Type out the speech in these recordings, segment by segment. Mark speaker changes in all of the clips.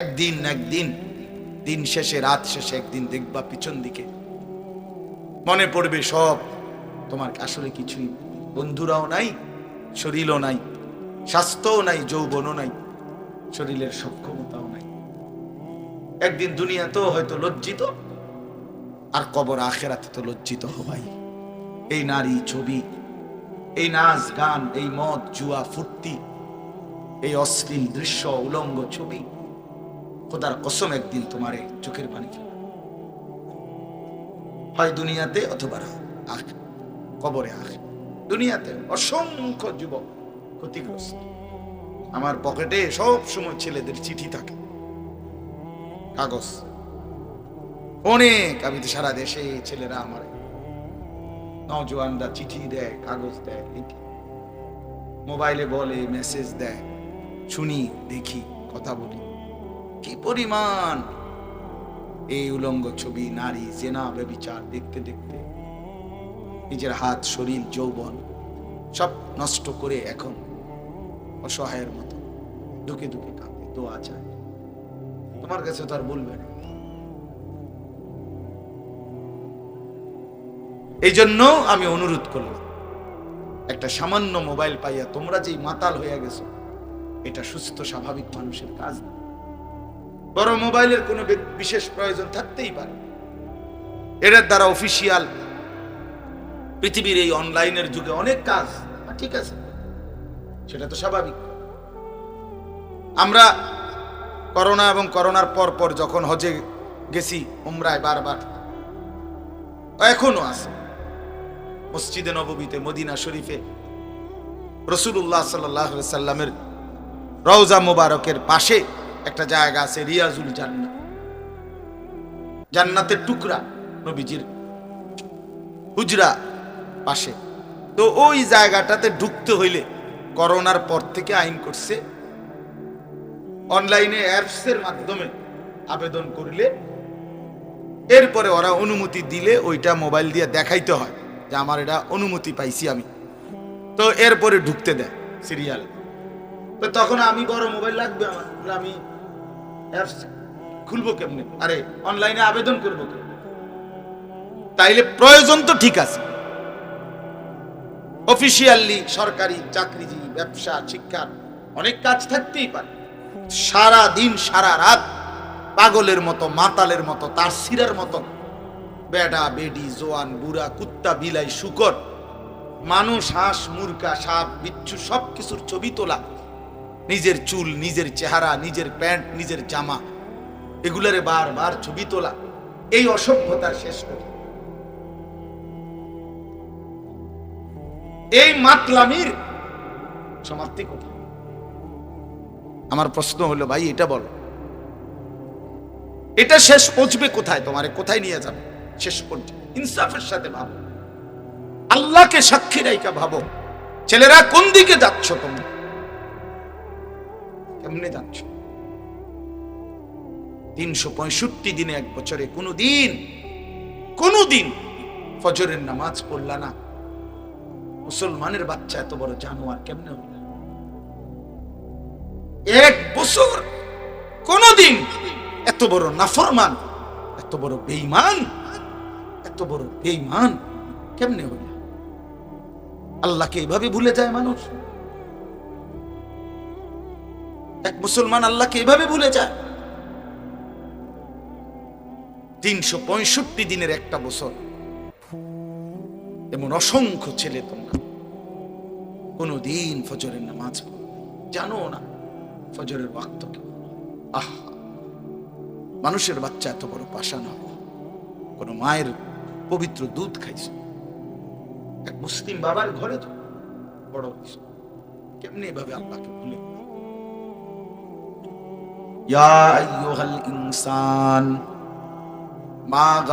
Speaker 1: একদিন একদিন, দিন শেষে, রাত শেষে একদিন দেখবা পিছন দিকে। মনে পড়বে সব, তোমার আসলে কিছুই বন্ধুরাও নাই, শরীরও নাই, স্বাস্থ্যও নাই, যৌবনও নাই, শরীরের সক্ষমতাও নাই। একদিন দুনিয়াতেও হয়তো লজ্জিত, আর কবর আখেরাতে তো লজ্জিত হবাই এই নারী ছবি, এই নাচ গান, এই মদ, জুয়া, ফুর্তি, এই অশ্লীল দৃশ্য, উলঙ্গ ছবি খোদার কসম একদিন তোমারে চোখের পানি ফেলবে। হয় দুনিয়াতে অথবা আখ কবরে আখ। দুনিয়াতে অসংখ্য যুবক ক্ষতিগ্রস্ত। আমার পকেটে সব সময় ছেলেদের চিঠি থাকে। কাগজ। অনেক, আমি তো সারা দেশে ছেলেরা আমার নজওয়ানরা চিঠি দেয়, কাগজ দেয়, লিখে। মোবাইলে বলে, মেসেজ দেয়, শুনি, দেখি, কথা বলি। কি পরিমাণ? এই উলঙ্গ ছবি নারী জেনা ব্যবিচার দেখতে দেখতে নিজের হাত, শরীর, যৌবন সব নষ্ট করে এখন অসহায়ের মতো দুকে দুকে কাঁদে, দোয়া চায়। তোমার কাছে তো আর বলবে না। এই জন্য আমি অনুরোধ করলাম, একটা সামান্য মোবাইল পাইয়া তোমরা যেই মাতাল হয়ে গেছো, এটা সুস্থ, স্বাভাবিক মানুষের কাজ বড় মোবাইলের কোনো বিশেষ প্রয়োজন থাকতেই পারে। এটার দ্বারা অফিসিয়াল পৃথিবীর এই অনলাইনের যুগে অনেক কাজ ঠিক আছে। সেটা তো স্বাভাবিক। আমরা করোনা এবং করোনার পর পর যখন হজে গেছি, উমরায় বারবার এখনও আছে। মসজিদে নববীতে, মদিনা শরীফে রসুল্লাহ সাল্লাহ সাল্লামের রওজা মোবারকের পাশে একটা জায়গা আছে, রিয়াজুল জান্নাত। জান্নাতের টুকরা নবীজির হুজরা পাশে। তো ওই জায়গাটাতে ঢুকতে হইলে করোনার পর থেকে আইন করছে। অনলাইনে অ্যাপসের মাধ্যমে আবেদন করলে এরপরে ওরা অনুমতি দিলে ওইটা মোবাইল দিয়ে দেখাইতে হয় যে আমার এটা অনুমতি পাইছি আমি। তো এরপরে ঢুকতে দেয় সিরিয়াল। তো তখন আমি বড় মোবাইল লাগবে আমার। আমি খুলবো আরে অনলাইনে আবেদন করব তাইলে প্রয়োজন তো ঠিক আছে। অফিসিয়ালি সরকারি চাকরিজীবী, ব্যবসা শিক্ষার অনেক কাজ থাকতেই পারে। সারা দিন সারা রাত পাগলের মতো, মাতালের মতো, তার সিরার মতো বেডা, বেডি, জোয়ান, বুড়া, কুত্তা, বিলাই, শুকর, মানুষ, হাঁস, মুরগা, সাপ, বিচ্ছু সব কিছুর ছবি তোলা। নিজের চুল, নিজের চেহারা, নিজের প্যান্ট, নিজের জামা, এগুলারে বারবার ছবি তোলা, এই অসভ্যতার শেষ করে। এই মাতলামির সমাপ্তি কোথায় আমার প্রশ্ন হলো, ভাই, এটা বলো। এটা শেষ পৌঁছবে কোথায়? তোমারে কোথায় নিয়ে যাবে? শেষ পর্যন্ত ইনসাফের সাথে ভাবো। আল্লাহকে সাক্ষী রাইকা ভাবো। ছেলেরা কোন দিকে যাচ্ছ তোমরা? কেমনে যাচ্ছ তিনশো পঁয়ষট্টি দিনে এক বছরে কোনো দিন কোনো দিন ফজরের নামাজ পড়লা না। মুসলমানের বাচ্চা এত বড় জানোয়ার কেমনে হল এক বছর কোনদিন এত বড় নাফরমান, এত বড় বেঈমান, এত বড় বেঈমান কেমনে হইল? আল্লাহকে এইভাবে ভুলে যায় মানুষ? এক মুসলমান আল্লাহকে এভাবে ভুলে যায়? তিনশো পঁয়ষট্টি দিনের একটা বছর। এমন অসংখ্য ছেলে তোমরা। কোনদিন ফজরের নামাজ জানো না ফজরের ওয়াক্ত আহ! মানুষের বাচ্চা এত বড় পাশা না কোন মায়ের পবিত্র দুধ খাইছো? এক মুসলিম বাবার ঘরে তো বড় কেমনি এভাবে আল্লাহকে ভুলে? মা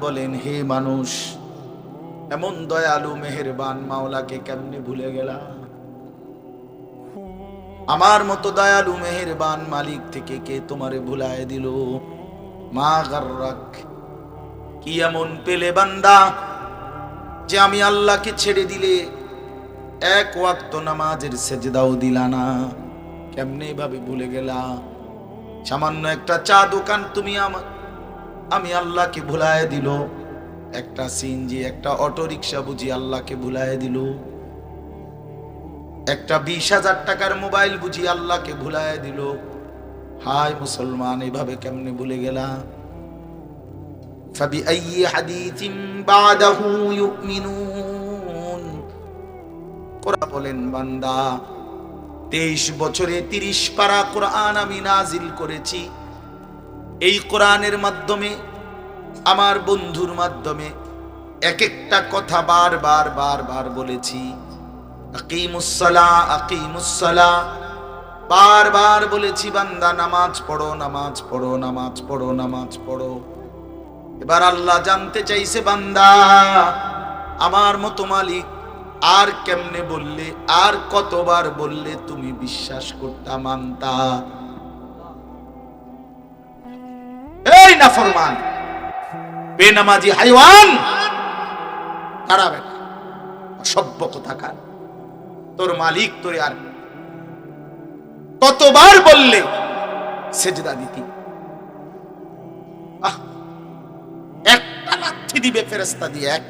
Speaker 1: বলেন, হে মানুষ, এমন দয়ালু, মেহেরবান মাওলাকে কেমনে ভুলে গেলা? আমার মতো দয়ালু, মেহেরবান মালিক থেকে কে তোমারে ভুলায় দিল? মা গার্রাক, কি এমন পেলে বান্দা যে আমি আল্লাহকে ছেড়ে দিলে এক ওয়াক্ত নামাজের সেজদাও দিলা না। কেমনে ভাবে ভুলে গেলা? সামান্য একটা চা দোকান তুমি আমার আমি আল্লাহকে ভুলায় দিল। একটা সিনজি একটা অটো রিক্সা বুঝি আল্লাহকে ভুলায় দিল। একটা বিশ হাজার টাকার মোবাইল বুঝি আল্লাহকে ভুলায় দিল। হায় মুসলমান, এভাবে কেমনে ভুলে গেলা? ফাবি আইয়ি হাদিসিম বাদাহু ইউমিনুন। কোরআন বলেন বান্দা। তেইশ বছরে তিরিশ পারা কোরআন আমি নাজিল করেছি। এই কোরআনের মাধ্যমে, আমার বন্ধুর মাধ্যমে এক একটা কথা বারবার বারবার বলেছি। আকিমুসসালা বারবার বলেছি বান্দা, নামাজ পড়ো নামাজ পড়ো নামাজ পড়ো নামাজ পড়ো। এবার আল্লাহ জানতে চাইছে বান্দা, আমার মতো মালিক আর কেমনে বললে, আর কতবার বললে তুমি বিশ্বাস করতা মানতা? এই না ফরমান বেনামাজি হাইওয়ান, দাঁড়াবে অসভ্য কোথাকার, তোর মালিক তোরে আর কতবার বললে, সেজদা দিতি। একটা লাথি দিবে ফেরেস্তা দিয়ে এক